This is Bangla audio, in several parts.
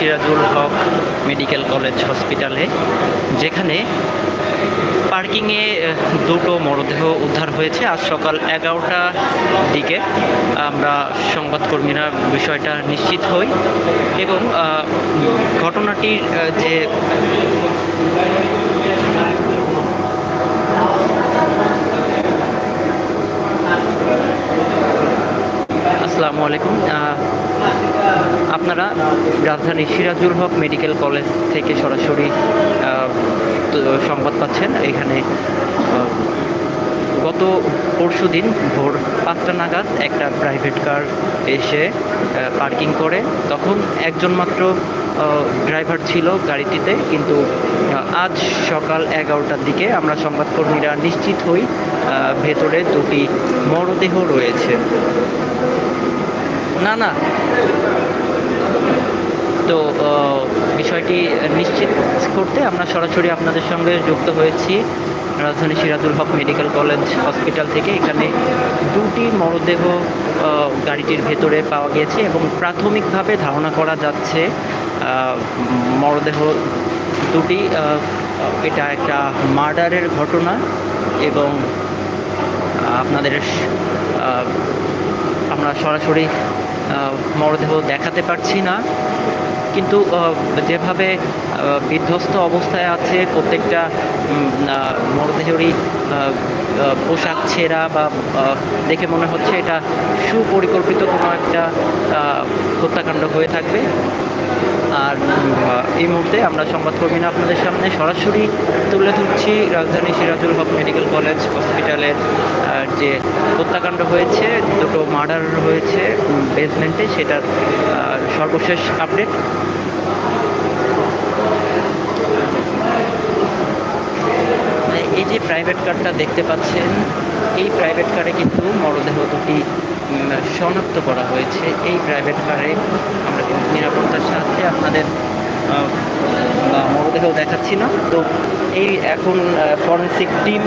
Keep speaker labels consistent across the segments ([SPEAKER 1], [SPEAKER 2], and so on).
[SPEAKER 1] সিরাজুল হক মেডিকেল কলেজ হসপিটালে, যেখানে পার্কিংয়ে দুটো মরদেহ উদ্ধার হয়েছে। আজ সকাল এগারোটা দিকে আমরা সংবাদকর্মীরা বিষয়টা নিশ্চিত হই এবং ঘটনাটির যে আসসালামু আলাইকুম। আপনারা রাজধানী সিরাজুল হক মেডিকেল কলেজ থেকে সরাসরি সংবাদ পাচ্ছেন। এখানে গত পরশু দিন ভোর পাঁচটা নাগাদ একটা প্রাইভেট কার এসে পার্কিং করে। তখন একজন মাত্র ড্রাইভার ছিল গাড়িটিতে, কিন্তু আজ সকাল এগারোটার দিকে আমরা সংবাদকর্মীরা নিশ্চিত হই ভেতরে দুটি মরদেহ রয়েছে। না না তো বিষয়টি নিশ্চিত করতে আমরা সরাসরি আপনাদের সঙ্গে যুক্ত হয়েছি। রাজধানী Sirajul Haque medical college hospital থেকে। এখানে দুটি মরদেহ গাড়িটির ভেতরে পাওয়া গিয়েছে এবং প্রাথমিকভাবে ধারণা করা যাচ্ছে মরদেহ দুটি এটা একটা মার্ডারের ঘটনা এবং আপনাদের আমরা সরাসরি মরদেহ দেখাতে পারছি না। কিন্তু যেভাবে বিধ্বস্ত অবস্থায় আছে, প্রত্যেকটা মরদেহেরই পোশাক ছেঁড়া বা দেখে মনে হচ্ছে এটা সুপরিকল্পিত কোনো একটা হত্যাকাণ্ড হয়ে থাকবে। আর এই মুহূর্তে আমরা সংবাদকর্মীরা আপনাদের সামনে সরাসরি তুলে ধরছি রাজধানী সিরাজুল হক মেডিকেল কলেজ, হসপিটালের যে হত্যাকাণ্ড হয়েছে, দুটো মার্ডার হয়েছে বেসমেন্টে সেটার সর্বশেষ আপডেট এই যে প্রাইভেট কারটা দেখতে পাচ্ছেন, এই প্রাইভেট কারে কিন্তু মরদেহ দুটি শনাক্ত করা হয়েছে। এই প্রাইভেট কারে আমরা কিন্তু নিরাপত্তার সাথে আপনাদের আহ, মরদেহ দেখাচ্ছি না। তো এই এখন ফরেন্সিক টিম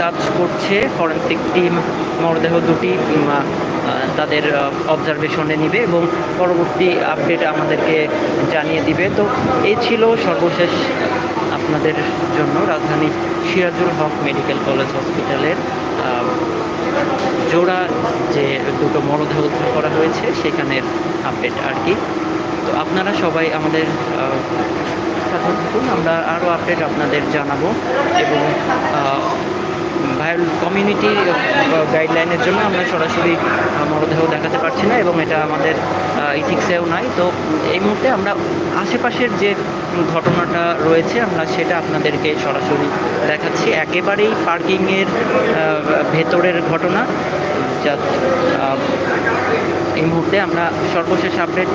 [SPEAKER 1] কাজ করছে। ফরেন্সিক টিম মরদেহ দুটি তাদের অবজারভেশনে নিবে এবং পরবর্তী আপডেট আমাদেরকে জানিয়ে দিবে। তো এই ছিল সর্বশেষ আপনাদের জন্য রাজধানী সিরাজুল হক মেডিকেল কলেজ হসপিটালের জোড়া যে দুটো মরদেহ উদ্ধার করা হয়েছে, সেখানের আপডেট আর কি। তো আপনারা সবাই আমাদের সাথে থাকুন, আমরা আরও আপডেট আপনাদের জানাব এবং ভাইরাল কমিউনিটি গাইডলাইনের জন্য আমরা সরাসরি মরদেহ দেখাতে পারছি না এবং এটা আমাদের ইথিক্সেও নাই। তো এই মুহূর্তে আমরা আশেপাশের যে ঘটনাটা রয়েছে, আমরা সেটা আপনাদেরকে সরাসরি দেখাচ্ছি। একেবারেই পার্কিংয়ের ভেতরের ঘটনা। যা এই মুহূর্তে আমরা সর্বশেষ আপডেট